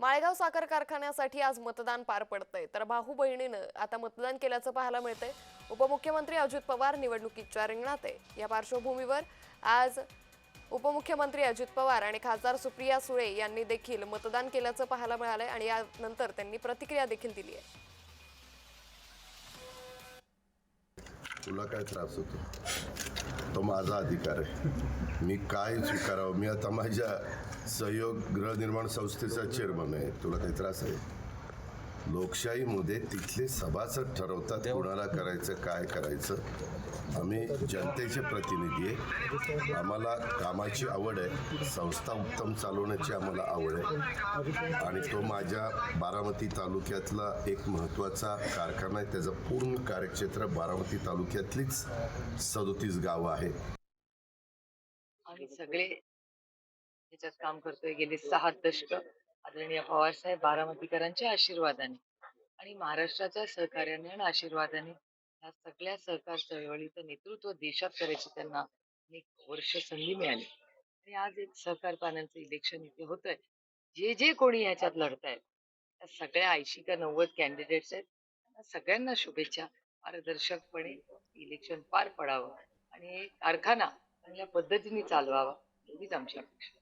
माळेगाव साखर कारखान्यासाठी आज मतदान पार पडतंय. तर भाऊ बहिणीनं आता मतदान केल्याचं पाहायला मिळतंय. उपमुख्यमंत्री अजित पवार निवडणुकीच्या रिंगणात आहे. या पार्श्वभूमीवर आज उपमुख्यमंत्री अजित पवार आणि खासदार सुप्रिया सुळे यांनी देखील मतदान केल्याचं पाहायला मिळालंय आणि यानंतर त्यांनी प्रतिक्रिया देखील दिली आहे. तुला काय त्रास होतो? तो माझा अधिकार आहे. मी काय स्वीकारावं? मी आता माझ्या सहयोग गृहनिर्माण संस्थेचा चेअरमन आहे. तुला काही त्रास आहे? लोकशाहीमध्ये तिथले सभासद ठरवतात कोणाला करायचं काय करायचं. आम्ही जनतेचे प्रतिनिधी आहे. आम्हाला कामाची आवड आहे. संस्था उत्तम चालवण्याची आम्हाला आवड आहे. आणि तो माझ्या बारामती तालुक्यातला एक महत्त्वाचा कारखाना आहे. त्याचं पूर्ण कार्यक्षेत्र बारामती तालुक्यातलीच सदोतीस गावं आहेत. आम्ही सगळे याच्यात काम करतोय. गेले सहा दशक. आदरणीय पवारसाहेब बारामतीकरांच्या आशीर्वादाने आणि महाराष्ट्राच्या सहकार्याने आणि आशीर्वादाने ह्या सगळ्या सहकार चळवळीचं नेतृत्व देशात करायची त्यांना अनेक वर्ष संधी मिळाली. आणि आज एक सहकार पानांचं इलेक्शन इथे होतंय. जे जे कोणी ह्याच्यात लढतायत त्या सगळ्या ऐंशी का नव्वद कॅन्डिडेट्स आहेत. त्यांना सगळ्यांना शुभेच्छा. पारदर्शकपणे इलेक्शन पार पडावं आणि कारखाना चांगल्या पद्धतीने चालवावा एवढीच आमची अपेक्षा